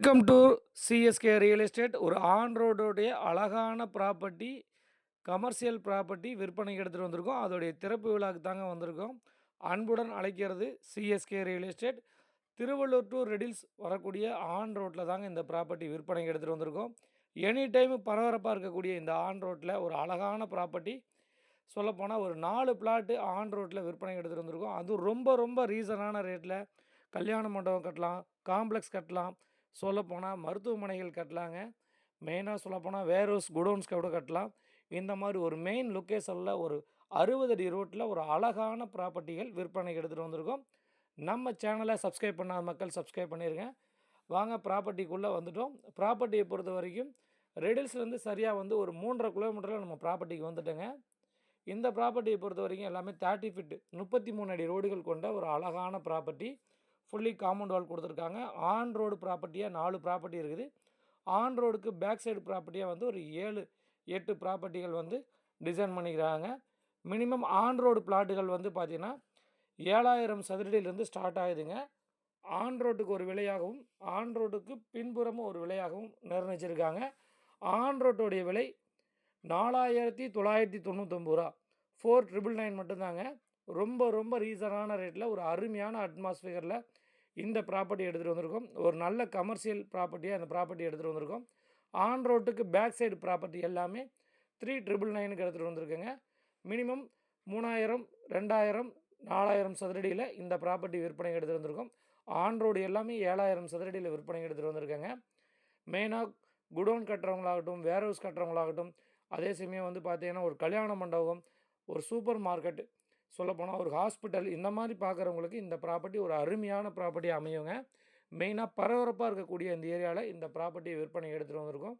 Welcome to CSK real estate ஒரு on ரோடோடைய அழகான ப்ராப்பர்ட்டி கமர்ஷியல் ப்ராப்பர்ட்டி விற்பனைக்கு எடுத்துகிட்டு வந்திருக்கோம். அதோடைய திறப்பு விழாக்கு தாங்க வந்திருக்கோம். அன்புடன் அழைக்கிறது CSK real estate Tiruvallur to Redhills வரக்கூடிய ஆன் ரோட்டில் தாங்க இந்த ப்ராப்பர்ட்டி விற்பனைக்கு எடுத்துகிட்டு வந்திருக்கோம். எனி டைம் பரபரப்பாக இருக்கக்கூடிய இந்த ஆன் ரோட்டில் ஒரு அழகான ப்ராப்பர்ட்டி சொல்லப்போனால் ஒரு நாலு பிளாட்டு ஆன் ரோட்டில் விற்பனைக்கு எடுத்துகிட்டு வந்திருக்கோம். அதுவும் ரொம்ப ரொம்ப ரீசனான ரேட்டில் கல்யாண மண்டபம் கட்டலாம் காம்ப்ளெக்ஸ் கட்டலாம். சொல்லப்போனால் மருத்துவமனைகள் கட்டலாங்க. மெயினாக சொல்லப்போனால் வேர்ஹவுஸ் குடோன்ஸ்க்கு கூட கட்டலாம். இந்த மாதிரி ஒரு மெயின் லொக்கேஷனில் ஒரு அறுபது அடி ரோட்டில் ஒரு அழகான ப்ராப்பர்ட்டிகள் விற்பனைக்கு எடுத்துகிட்டு வந்திருக்கோம். நம்ம சேனலை சப்ஸ்கிரைப் பண்ணாத மக்கள் சப்ஸ்கிரைப் பண்ணிடுங்க வாங்க ப்ராப்பர்ட்டிக்குள்ளே வந்துட்டோம். ப்ராப்பர்ட்டியை பொறுத்த வரைக்கும் ரெடில்ஸ்லேருந்து சரியாக வந்து ஒரு மூன்றரை கிலோமீட்டரில் நம்ம ப்ராப்பர்ட்டிக்கு வந்துட்டோங்க. இந்த ப்ராப்பர்ட்டியை பொறுத்த வரைக்கும் எல்லாமே தேர்ட்டி ஃபிட் முப்பத்தி மூணு அடி ரோடுகள் கொண்ட ஒரு அழகான ப்ராப்பர்ட்டி. ஃபுல்லி காம்பவுண்ட் வால் கொடுத்துருக்காங்க. ஆன் ரோடு ப்ராப்பர்ட்டியாக நாலு ப்ராப்பர்ட்டி இருக்குது. ஆன் ரோடுக்கு பேக் சைடு ப்ராப்பர்ட்டியாக வந்து ஒரு ஏழு எட்டு ப்ராப்பர்ட்டிகள் வந்து டிசைன் பண்ணிக்கிறாங்க. மினிமம் ஆன் ரோடு பிளாட்டுகள் வந்து பார்த்திங்கன்னா ஏழாயிரம் சதுரடியிலேருந்து ஸ்டார்ட் ஆகுதுங்க. ஆன் ரோட்டுக்கு ஒரு விலையாகவும் ஆன் ரோட்டுக்கு பின்புறமும் ஒரு விலையாகவும் நிர்ணயிச்சிருக்காங்க. ஆன் ரோட்டோடைய விலை நாலாயிரத்தி தொள்ளாயிரத்தி தொண்ணூத்தொம்பது ரூபா. ஃபோர் ட்ரிபிள் நைன் மட்டும்தாங்க. ரொம்ப ரொம்ப ரீசனான ரேட்டில் ஒரு அருமையான அட்மாஸ்பியரில் இந்த ப்ராப்பர்ட்டி எடுத்துகிட்டு வந்திருக்கோம். ஒரு நல்ல கமர்ஷியல் ப்ராப்பர்ட்டியாக அந்த ப்ராப்பர்ட்டி எடுத்துகிட்டு வந்திருக்கோம். ஆன் ரோட்டுக்கு பேக் சைடு ப்ராப்பர்ட்டி எல்லாமே த்ரீ ட்ரிபிள் நைனுக்கு எடுத்துகிட்டு வந்திருக்கேங்க. மினிமம் மூணாயிரம் ரெண்டாயிரம் நாலாயிரம் சதுரடியில் இந்த ப்ராப்பர்ட்டி விற்பனை எடுத்துகிட்டு வந்திருக்கோம். ஆன் ரோடு எல்லாமே ஏழாயிரம் சதுரடியில் விற்பனை எடுத்துகிட்டு வந்திருக்கேங்க. மெயினாக குடோன் கட்டுறவங்களாகட்டும் வேர் ஹவுஸ் கட்டுறவங்களாகட்டும் அதே சமயம் வந்து பார்த்திங்கன்னா ஒரு கல்யாண மண்டபம் ஒரு சூப்பர் மார்க்கெட் சொல்லப்போனால் ஒரு ஹாஸ்பிட்டல் இந்த மாதிரி பார்க்குறவங்களுக்கு இந்த ப்ராப்பர்ட்டி ஒரு அருமையான ப்ராப்பர்ட்டி அமையுங்க. மெயினாக பரபரப்பாக இருக்கக்கூடிய இந்த ஏரியாவில் இந்த ப்ராப்பர்ட்டியை விற்பனை எடுத்துகிட்டு வந்திருக்கோம்.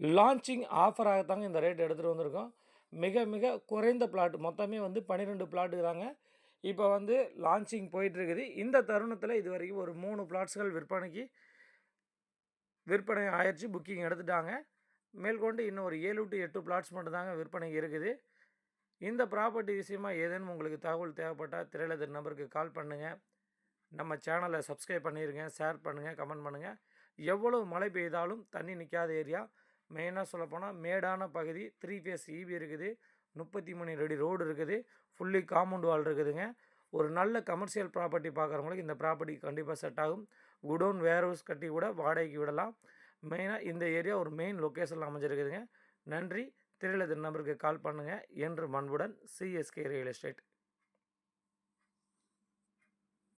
லான்ச்சிங் ஆஃபராகத்தாங்க இந்த ரேட் எடுத்துகிட்டு வந்திருக்கோம். மிக மிக குறைந்த பிளாட் மொத்தமே வந்து பன்னிரெண்டு பிளாட்டு தாங்க. இப்போ வந்து லான்ச்சிங் போயிட்டுருக்குது. இந்த தருணத்தில் இது வரைக்கும் ஒரு மூணு பிளாட்ஸ்கள் விற்பனைக்கு விற்பனை ஆயிடுச்சு புக்கிங் எடுத்துட்டாங்க. மேற்கொண்டு இன்னும் ஒரு ஏழு டு எட்டு பிளாட்ஸ் மட்டும் தாங்க விற்பனை இருக்குது. இந்த ப்ராப்பர்ட்டி விஷயமா ஏதேனும் உங்களுக்கு தகவல் தேவைப்பட்டால் திரையில நம்பருக்கு கால் பண்ணுங்கள் நம்ம சேனலை சப்ஸ்கிரைப் பண்ணிடுங்க ஷேர் பண்ணுங்கள் கமெண்ட் பண்ணுங்கள் எவ்வளவு மழை பெய்தாலும் தண்ணி நிற்காத ஏரியா மெயினாக சொல்லப்போனால் மேடான பகுதி த்ரீ ஃபேஸ் ஈபி இருக்குது. முப்பத்தி மூணு ரெடி ரோடு இருக்குது. ஃபுல்லி காம்பவுண்ட் வால் இருக்குதுங்க. ஒரு நல்ல கமர்ஷியல் ப்ராப்பர்ட்டி பார்க்குறவங்களுக்கு இந்த ப்ராப்பர்ட்டி கண்டிப்பாக செட் ஆகும். குடோன் வேர் ஹவுஸ் கட்டி கூட வாடகைக்கு விடலாம். மெயினாக இந்த ஏரியா ஒரு மெயின் லொக்கேஷனில் அமைஞ்சிருக்குதுங்க. நன்றி. தெரியல நம்பருக்கு கால் பண்ணுங்கள் என்று மண்புடன் சிஎஸ்கே ரியல் எஸ்டேட்